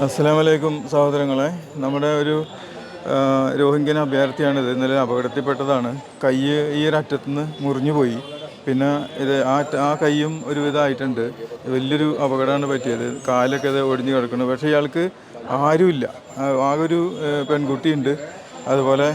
അസ്സാം വലൈക്കും സഹോദരങ്ങളെ. നമ്മുടെ ഒരു രോഹിംഗ്യൻ അഭയാർത്ഥിയാണിത്. ഇന്നലെ അപകടത്തിൽപ്പെട്ടതാണ്. കൈ ഈ ഒരു അറ്റത്തുനിന്ന് മുറിഞ്ഞു പോയി. പിന്നെ ഇത് ആ ആ കൈയും ഒരുവിധമായിട്ടുണ്ട് വലിയൊരു അപകടമാണ് പറ്റിയത്. കാലൊക്കെ ഇത് ഒടിഞ്ഞു കിടക്കുന്നു. പക്ഷേ ഇയാൾക്ക് ആരുമില്ല. ആ, ഒരു പെൺകുട്ടിയുണ്ട്. അതുപോലെ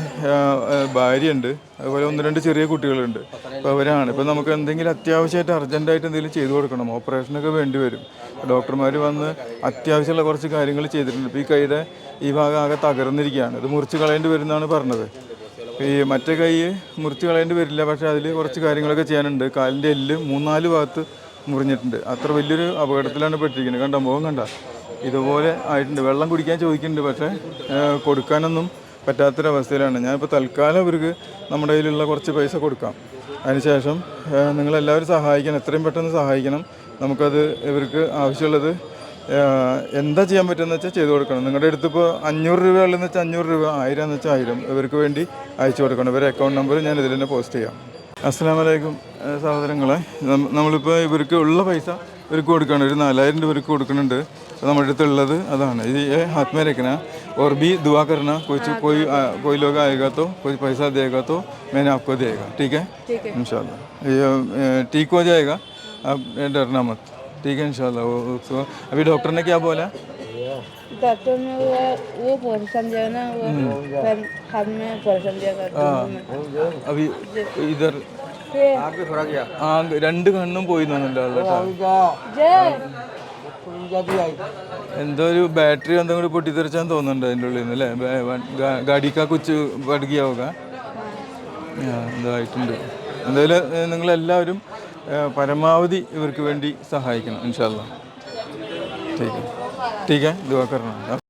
ഭാര്യയുണ്ട്. അതുപോലെ ഒന്ന് രണ്ട് ചെറിയ കുട്ടികളുണ്ട്. അപ്പോൾ അവരാണ്. ഇപ്പോൾ നമുക്ക് എന്തെങ്കിലും അത്യാവശ്യമായിട്ട് അർജന്റായിട്ട് എന്തെങ്കിലും ചെയ്തു കൊടുക്കണം. ഓപ്പറേഷനൊക്കെ വേണ്ടി വരും. ഡോക്ടർമാർ വന്ന് അത്യാവശ്യമുള്ള കുറച്ച് കാര്യങ്ങൾ ചെയ്തിട്ടുണ്ട്. ഇപ്പോൾ ഈ കൈയുടെ ഈ ഭാഗം ആകെ തകർന്നിരിക്കുകയാണ്. ഇത് മുറിച്ച് കളയേണ്ടി വരുന്നതാണ് പറഞ്ഞത്. ഈ മറ്റേ കൈ മുറിച്ച് കളയേണ്ടി വരില്ല. പക്ഷേ അതിൽ കുറച്ച് കാര്യങ്ങളൊക്കെ ചെയ്യാനുണ്ട്. കാലിന്റെ എല്ല് മൂന്നാൽ ഭാഗത്ത് മുറിഞ്ഞിട്ടുണ്ട്. അത്ര വലിയൊരു അപകടത്തിലാണ് പെട്ടിരിക്കുന്നത്. കണ്ട? മുഖം കണ്ട? ഇതുപോലെ ആയിട്ടുണ്ട്. വെള്ളം കുടിക്കാൻ ചോദിക്കുന്നുണ്ട്. പക്ഷേ കൊടുക്കാനൊന്നും പറ്റാത്തൊരവസ്ഥയിലാണ്. ഞാനിപ്പോൾ തൽക്കാലം ഇവർക്ക് നമ്മുടെ കയ്യിലുള്ള കുറച്ച് പൈസ കൊടുക്കാം. അതിനുശേഷം നിങ്ങളെല്ലാവരും സഹായിക്കണം. എത്രയും പെട്ടെന്ന് സഹായിക്കണം. നമുക്കത് ഇവർക്ക് ആവശ്യമുള്ളത് എന്താ ചെയ്യാൻ പറ്റുമെന്ന് വെച്ചാൽ ചെയ്തു കൊടുക്കണം. നിങ്ങളുടെ അടുത്ത് ഇപ്പോൾ അഞ്ഞൂറ് രൂപ ഉള്ളതെന്ന് വെച്ചാൽ അഞ്ഞൂറ് രൂപ ആയിരം എന്ന് വെച്ചാൽ ആയിരം ഇവർക്ക് വേണ്ടി അയച്ചു കൊടുക്കണം. ഇവരുടെ അക്കൗണ്ട് നമ്പർ ഞാൻ ഇതിൽ തന്നെ പോസ്റ്റ് ചെയ്യാം. അസ്സാം വലൈക്കും സഹോദരങ്ങളെ. നമ്മളിപ്പോൾ ഇവർക്ക് ഉള്ള പൈസ ഇവർക്ക് കൊടുക്കുകയാണ് ഒരു നാലായിരം രൂപ ഇവർക്ക് കൊടുക്കുന്നുണ്ട് അപ്പോൾ നമ്മുടെ അടുത്തുള്ളത് അതാണ് ഇത് ये हाथ में रखना और भी दुआ करना कुछ कोई आ, कोई लोग आएगा तो कोई पैसा देगा तो मैंने आपको देगा ठीक है ठीक है इंशाल्लाह ये ए, ठीक हो जाएगा आप डरना मत ठीक है इंशाल्लाह वो उसको अभी डॉक्टर ने क्या बोला डॉक्टर ने वो वो पोजिशन दिया ना वो पैर हाथ में पोजिशन दिया करते हैं अभी इधर ये ആ രണ്ട് കണ്ണും പോയി എന്തോ ഒരു ബാറ്ററി എന്തെങ്കിലും കൂടി പൊട്ടിത്തെറിച്ചാന്ന് തോന്നുന്നുണ്ട് അതിന്റെ ഉള്ളിൽ നിന്ന് അല്ലേ ഗാഡിക്ക കുച്ച് പടുകിയാവുക. എന്തായിട്ടുണ്ട് എന്തായാലും നിങ്ങളെല്ലാവരും പരമാവധി ഇവർക്ക് വേണ്ടി സഹായിക്കണം ഇൻഷാല്ല ഇത് ടീക്ക്